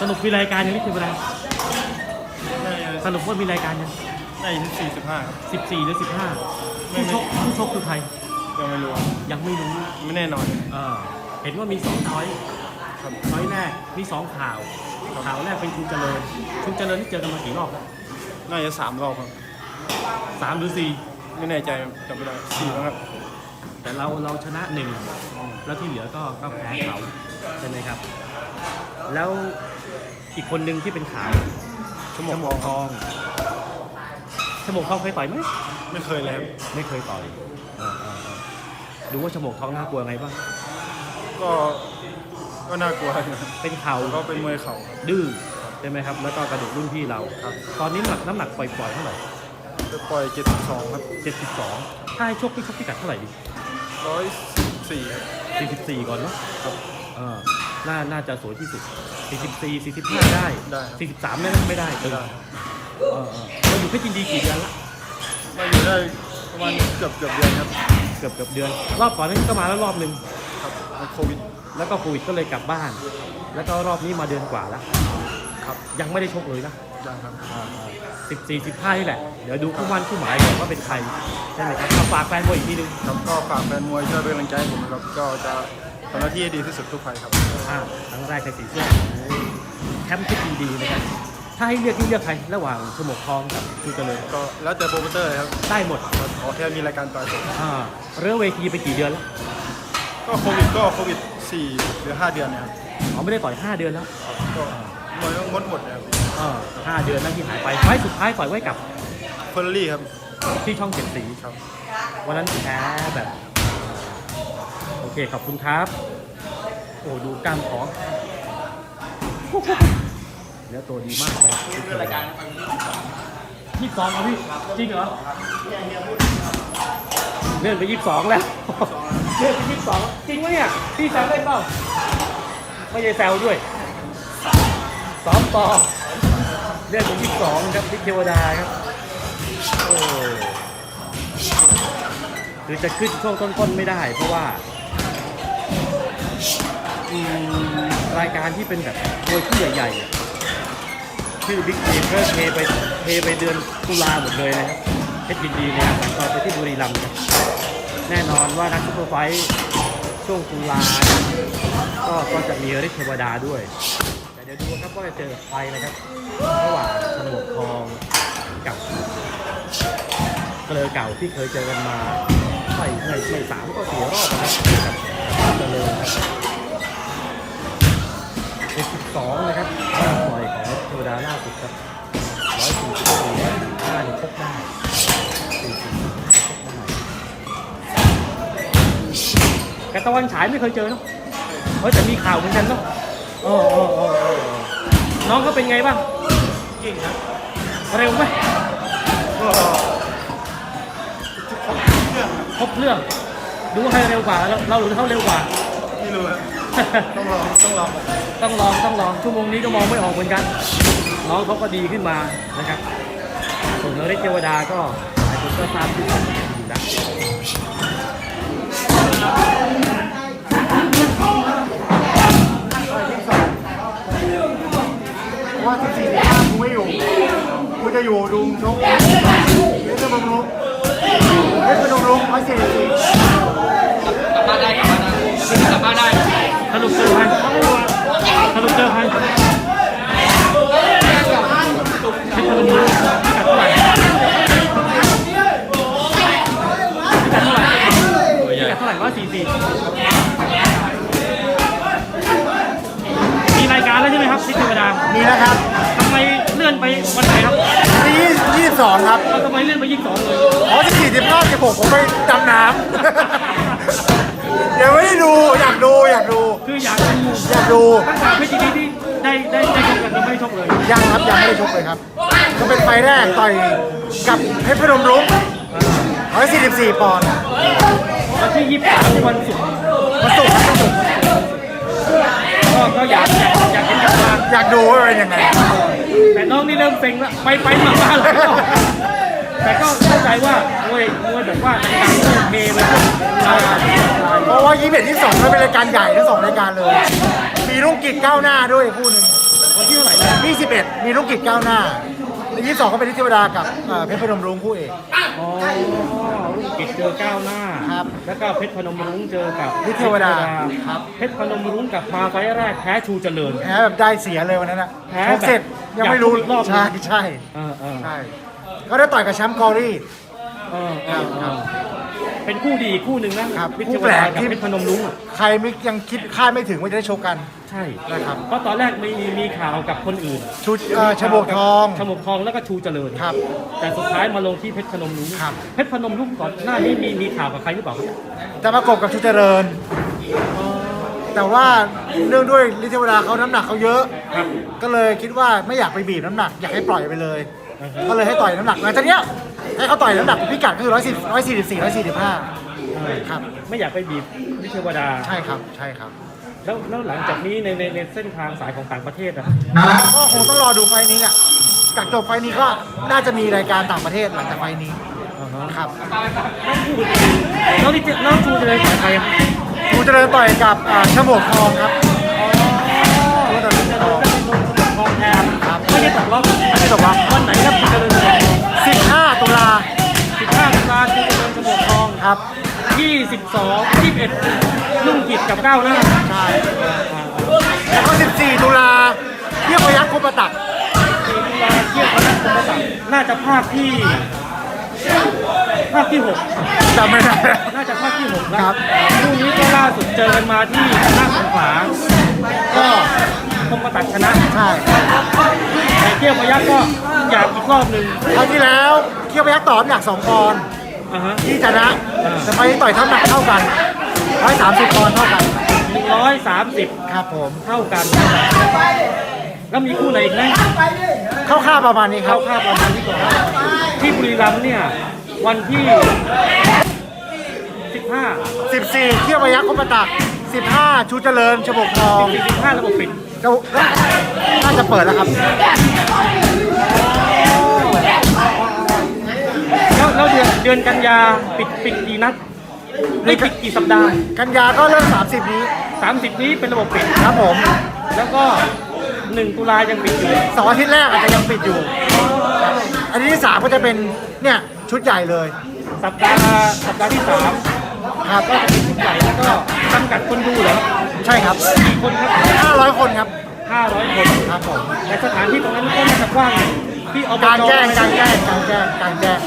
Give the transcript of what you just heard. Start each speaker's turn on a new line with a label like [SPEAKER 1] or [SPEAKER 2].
[SPEAKER 1] สรุปมีรายการยังนี่คือเวลา
[SPEAKER 2] ได้
[SPEAKER 1] สรุปว่ามีรายการยัง
[SPEAKER 2] ได้ที่สี่สิบห้าครับ
[SPEAKER 1] 14 หรือ 15
[SPEAKER 2] ไม่
[SPEAKER 1] ผู้ช
[SPEAKER 2] ไม่
[SPEAKER 1] กผู้ชกคือใคร
[SPEAKER 2] ยังไม่รู้ครับ
[SPEAKER 1] ยังไม่รู้
[SPEAKER 2] ไม่แน่นอน
[SPEAKER 1] เออเห็นว่ามีสองช้อย
[SPEAKER 2] ครับ
[SPEAKER 1] ช้อยแรกมีสองข่าวข่าวแรกเป็นคุณเจริญคุณเจริญที่เจอกันมากี่รอบแล้ว
[SPEAKER 2] น่าจะสามรอบครับ
[SPEAKER 1] สามหรือสี่
[SPEAKER 2] ไม่แน่ใจจำไม่ได้สี่แล้วครับ
[SPEAKER 1] แต่เราเราชนะหนึ่งแล้วที่เหลือก็ก็แพ้เขาใช่ไหมครับ แล้วอีกคนหนึ่งที่เป็นข่าว
[SPEAKER 2] ชั่วโม
[SPEAKER 1] ช
[SPEAKER 2] ง
[SPEAKER 1] โม
[SPEAKER 2] ทอง
[SPEAKER 1] กทองชโมกทองเคยต่อยไหม
[SPEAKER 2] ไม่เคยเลยครับ
[SPEAKER 1] ไม่เคยต่อยเออเออเออดูว่าชโมกทองน่ากลัวไงบ้าง
[SPEAKER 2] ก็ก็น่ากลัวอยู่ครับ
[SPEAKER 1] เป็นเข่า
[SPEAKER 2] ก็เป็นมวยเข่า
[SPEAKER 1] ดื้อใช่ไหมครับ แล้วก็กระดูกรุ่นพี่เรา
[SPEAKER 2] ครับ
[SPEAKER 1] ตอนนี้น้ำหนักน้ำหนักปล่อยๆเท่าไหร่
[SPEAKER 2] จะปล่อยเจ็ดสิบสองครับ
[SPEAKER 1] 72 ถ้าให้ชกพี่ชกพิกัดเท่าไหร่ดี
[SPEAKER 2] ร้อยสี่ครับ
[SPEAKER 1] 44 ก่อนเนาะ
[SPEAKER 2] ครับ
[SPEAKER 1] เออ น่าน่าจะสวยที่สุด 44 45 ได้
[SPEAKER 2] ได้ครับ
[SPEAKER 1] 43 ไม่ได้ไม่ได้เอ
[SPEAKER 2] ไม่
[SPEAKER 1] อ
[SPEAKER 2] ได้
[SPEAKER 1] เออเออเราอยู่เพชรยินดีกี่เดือนละ
[SPEAKER 2] มาอยู่ได้ประมาณเกือบเกือบเดือนครับ
[SPEAKER 1] เกือบเกือบเดือน รอบก่อนนั้นก็มาแล้วรอบหนึ่ง
[SPEAKER 2] ครับแล้วโควิด
[SPEAKER 1] แล้วก็โควิดก็เลยกลับบ้าน แล้วก็รอบนี้มาเดือนกว่าแล้ว
[SPEAKER 2] ครับ
[SPEAKER 1] ยังไม่ได้ชกเลยนะ
[SPEAKER 2] ยังครับ
[SPEAKER 1] สิบสี่สิบห้านี่แหละ เดี๋ยวดูคู่มันคู่หมายก่อนว่าเป็นใครใช่ไหมครับเอาฝากแฟนมวยอีกทีนึง
[SPEAKER 2] ครับก็ฝากแฟนมวยช่วยเป็นกำลังใจให้ผมนะครับก็จะ ทำหน้าที่ให้ดีที่สุดทุกไฟครับ
[SPEAKER 1] อ่าครั้งแรกในสีเสื้อแคมป์ที่ดีดีนะครับถ้าให้เลือกนี่เลือกใครระหว่างสมกทองกับชูเจริญ
[SPEAKER 2] ก็แล้วแต่โปรโมเตอร์เลยครับ
[SPEAKER 1] ได้หมด
[SPEAKER 2] ขอแค่มีรายการต่อยผม
[SPEAKER 1] อ่าเรือเวทีไปกี่เดือนแล้ว
[SPEAKER 2] ก็โควิดก็โควิดสี่หรือห้าเดือนเนะครับ
[SPEAKER 1] อ๋อไม่ได้ต่อย5เดือนแล้ว
[SPEAKER 2] ก็มวยก็งดหมดนะครับ
[SPEAKER 1] อ่าห้าเดือนนั่นที่หายไปไฟล์สุดท้ายต่อยไว้กับ
[SPEAKER 2] เฟอร์รี่ครับ
[SPEAKER 1] ที่ช่องเจ็ดสี
[SPEAKER 2] ครับ
[SPEAKER 1] วันนั้นแพ้แบบโอ เคขอบคุณครับ โอ้ดูกล้ามท้องเนื้อตัวดีมากเลยรายการยี่สิบสองเหรอพี่จริงเหรอเลื่อนไปยี่สิบสองแล้วเลื่อนไปยี่สิบสองจริงไหมเนี่ยพี่แซวได้เปล่าไม่ใช่แซวด้วยซ้อมต่อเลื่อนไปยี่สิบสองครับที่เทวดาครับโอ้คือจะขึ้นช่วงต้นๆไม่ได้เพราะว่าอืม รายการที่เป็นแบบมวยที่ใหญ่ๆอะชื่อบิ๊กเกมก็เทไปเทไปเดือนตุลาหมดเลยนะครับเพชรยินดีเนี่ยต่อไปที่บุรีรัมย์ครับแน่นอนว่านักซุปเปอร์ไฟท์ช่วงตุลาก็ก็จะมีฤทธิ์เทวดาด้วย แต่เดี๋ยวดูครับว่าจะเจอใครนะครับระหว่างฉมวกทองกับเกลือเก่าที่เคยเจอกันมาไม่ไม่ไม่สามก็สี่รอบนะครับกับเจริญครับ เอ็สิบสองนะครับการปล่อยของเทวดาล่าสุดครับร้อยสี่สิบสี่ร้อยสี่ห้าเนี่ยพกได้สี่สิบห้าพกได้กระตะวันฉายไม่เคยเจอเนาะเฮ้ยแต่มีข่าวเหมือนกันเนาะโอ้โอ้โอ้โอ้น้องเขาเป็นไงบ้าง
[SPEAKER 2] เก่งครับ
[SPEAKER 1] เร็วไหม
[SPEAKER 2] ก็
[SPEAKER 1] ครบเรื่อง ดูว่าใครเร็วกว่าเราเราหรือเขาเร็วกว่า
[SPEAKER 2] ไม่รู้ครับ ต้องลองต้องลองก่อน
[SPEAKER 1] ต้องลองต้องลองชั่วโมงนี้ก็มองไม่ออกเหมือนกัน น้องเขาก็ดีขึ้นมานะครับส่วนนริศเทวดาก็หลายคนก็ทราบที่อยู่นะ
[SPEAKER 2] เพราะว่าที่สี่สิบห้ากูไม่อยู่กูจะอยู่ดูชกไม่จะบำรุงไม่จะบำรุงร้อยสี่สิบสี่
[SPEAKER 1] ส ดามี
[SPEAKER 2] นะครับ
[SPEAKER 1] ทำไมเลื่อนไปวันไหนครับ
[SPEAKER 2] ที่ยี่สิบสองครับ
[SPEAKER 1] เราทำไมเลื่อนไปยี่สิบสองเลย
[SPEAKER 2] อ๋อที่สี่สิบห้าสิบหกผมไปดำน้ำ ยังไม่ได้ดูอยากดูอยากดู
[SPEAKER 1] คืออยากดู
[SPEAKER 2] อยากดู
[SPEAKER 1] ตั้งแต่เพชรยินดีที่ได้ได้ได้ชกกันยังไม่ได้ชกเลย
[SPEAKER 2] ยังครับยังไม่ได้ชกเลยครับ ก็เป็นไฟล์แรกต่อยกับเพชรพนมรุ้งร้อยสี่สิบสี่ปอนด์
[SPEAKER 1] แล้วที่ยี่สิบสามวันศุกร์
[SPEAKER 2] มาสุกครับมาสุ ก
[SPEAKER 1] ก็ก็อยากอยากอยากเห็นกับมา
[SPEAKER 2] อยากดูว่าเป็นยังไง
[SPEAKER 1] แต่น้องนี่เริ่มเซ็งแล้วไปไปมามาแล้วก็แต่ก็เข้าใจว่ามวยมวยแบบว่าโอเริ่มเปพวกลย
[SPEAKER 2] เพราะว่ายี่สิบเอ็ดที่สองก็เป็นรายการใหญ่ทั้งสองรายการเลย มีรุ่งกิจก้าวหน้าด้วยคู่หนึ่ง
[SPEAKER 1] วันที่เท่าไหร่นะ
[SPEAKER 2] 21มีลูกกิจก้าวหน้า และ22ก็เป็นทิเทวดากับเอ่อเพชรพนมรุ้งคู่เอก
[SPEAKER 1] อ๋อลูกกิจเจอก้าวหน้า
[SPEAKER 2] ครับ
[SPEAKER 1] แล้วก็เพชรพนมรุ้งเจอกับ
[SPEAKER 2] ฤทธิเทวดาครับ
[SPEAKER 1] เพชรพนมรุ้งกับมาไฟล์แรกแพ้ชูเจริญ
[SPEAKER 2] แพ้แบบได้เสียเลยวันนั้นอะ
[SPEAKER 1] แพ้
[SPEAKER 2] ชกเสร็จ
[SPEAKER 1] แบบ
[SPEAKER 2] ยังไม่รู้
[SPEAKER 1] อยากชกอีกรอบหนึ่ง
[SPEAKER 2] ใช่ใช่
[SPEAKER 1] เออเออ
[SPEAKER 2] ใช่ก็ได้ต่อยกับแชมป์กอรี่
[SPEAKER 1] เออเออ
[SPEAKER 2] ครับ
[SPEAKER 1] เป็นคู่ดีคู่หนึ่งนะครับ วิท
[SPEAKER 2] คู่
[SPEAKER 1] ยา
[SPEAKER 2] แปล
[SPEAKER 1] วากกับ
[SPEAKER 2] ที่
[SPEAKER 1] เพชรพนมรุ้งอะ
[SPEAKER 2] ใครไม่ยังคิดคาดไม่ถึงว่าจะได้โชกกัน
[SPEAKER 1] ใช่
[SPEAKER 2] นะครับ
[SPEAKER 1] เพราะตอนแรกมีมีข่าวกับคนอื่น
[SPEAKER 2] ชุดเอ่อชโบกทอง
[SPEAKER 1] ชมกทองแล้วก็ชูเจริญ
[SPEAKER 2] ครับ
[SPEAKER 1] แต่สุดท้ายมาลงที่เพชรพนมรุ้ง
[SPEAKER 2] ครับ
[SPEAKER 1] เพชรพนมรุ้งก่อนหน้านี้มีมีข่าวกับใครหรือเปล่าครับ
[SPEAKER 2] จะประกบกับชุดเจริญ แต่ว่าเนื่องด้วยลิทธิเทวดาเขาน้ำหนักเขาเยอะ
[SPEAKER 1] ครับ
[SPEAKER 2] ก็เลยคิดว่าไม่อยากไปบีบน้ำหนัก อยากให้ปล่อยไปเลย
[SPEAKER 1] อือฮึ
[SPEAKER 2] ก็เลยให้ต่อยน้ำหนักหลังจากเนี้ย ให้เขาต่อยน้ำหนักพิกัดก็คือร้อยสิบร้อยสี่สิบสี่ร้อยสี่สิบห้าครับ
[SPEAKER 1] ไม่อยากไปบีบวิทยาวดา
[SPEAKER 2] ใช่ครับใช่ครับ
[SPEAKER 1] แล้วแล้วหลังจากนี้ในในในเส้นทางสายของต่างประเทศอะ
[SPEAKER 2] ก็คงต้องรอดูไฟล์นี้อะจากจบไฟล์นี้ก็น่าจะมีรายการต่างประเทศหลังจากไฟล์นี้
[SPEAKER 1] อ่าฮะ
[SPEAKER 2] ครับ
[SPEAKER 1] แล้วนี่แล้วชูเจริญต่อยใครอะ
[SPEAKER 2] กูเจริญต่อยกับอ่าชโมกทองครับกูเจริญทอง
[SPEAKER 1] ทองแทน
[SPEAKER 2] ครับ
[SPEAKER 1] ไม่ได้ตกรอบ
[SPEAKER 2] ไม่ได้ตกรอบ
[SPEAKER 1] ครับ 22 21ลุ่งกิจกับก้าวหน้า
[SPEAKER 2] ใช่
[SPEAKER 1] อ่า
[SPEAKER 2] แล้วก็ 14 ตุลาเที่ยวพยัคฆ์คุปตัก
[SPEAKER 1] 4ตุลาเที่ยวคณะคุณศักดิ์น่าจะภาคที่ภาคที่หก
[SPEAKER 2] จำไม่ได้
[SPEAKER 1] น่าจะภาคที่หกแล้ว
[SPEAKER 2] ครับ
[SPEAKER 1] คู่นี้ก็ล่าสุดเจอกันมาที่หน้าสงขลาก็คมประตัดชนะ
[SPEAKER 2] ใช่
[SPEAKER 1] แต่เที่ยวพยักก็อยากอีกรอบหนึ่ง
[SPEAKER 2] คราวที่แล้วเที่ยวพยัคฆ์ต่อน้ำหนัก2ปอนด์
[SPEAKER 1] อ่าฮะ
[SPEAKER 2] ที่ชนะแต่ไฟล์นี้ต่อยเท่าหนักเท่ากัน130ปอนด์เท่ากัน
[SPEAKER 1] หนึ่งร้อยสามสิบ
[SPEAKER 2] ครับผม
[SPEAKER 1] เท่ากัน แล้วมีคู่ไหนอีกไหม
[SPEAKER 2] เข้าค่าประมาณนี้ค
[SPEAKER 1] เข้า
[SPEAKER 2] รับ
[SPEAKER 1] ค่าประมาณที่ก่อนที่บุรีรัมย์เนี่ยวันที่15
[SPEAKER 2] 14 เที่ยวพยัคฆ์คุปตัก 15 ชูเจริญชบกทอง
[SPEAKER 1] 45ระบบปิด
[SPEAKER 2] ก็น่าจะเปิดแล้วครับ
[SPEAKER 1] แล้วแล้วเดือนเดือนกันยาปิดปิดกี่นัดไม่ปิดกี่สัปดาห์
[SPEAKER 2] กันยาก็เริ่ม 30 นี้
[SPEAKER 1] 30 นี้เป็นระบบปิด
[SPEAKER 2] ครับผม
[SPEAKER 1] แล้วก็1ตุลายังปิดอยู่
[SPEAKER 2] สองอาทิตย์แรกอาจจะยังปิดอยู่ อันนี้ที่สามก็จะเป็นเนี่ยชุดใหญ่เลย
[SPEAKER 1] สัปดาห์สัปดาห์ที่3
[SPEAKER 2] ครับ
[SPEAKER 1] ก็จะเป็นชุดใหญ่แล้วก็จำกัดคนดูเหรอ
[SPEAKER 2] ใช่ครับ
[SPEAKER 1] กี่คนครับ
[SPEAKER 2] 500 คนครับ
[SPEAKER 1] 500 คน
[SPEAKER 2] ครับผม
[SPEAKER 1] แต่สถานที่ตรงนั้นก็น่าจะกว้าง ที่อบจ
[SPEAKER 2] การแจ้งการแจ้งการแจ้งการแจ้ง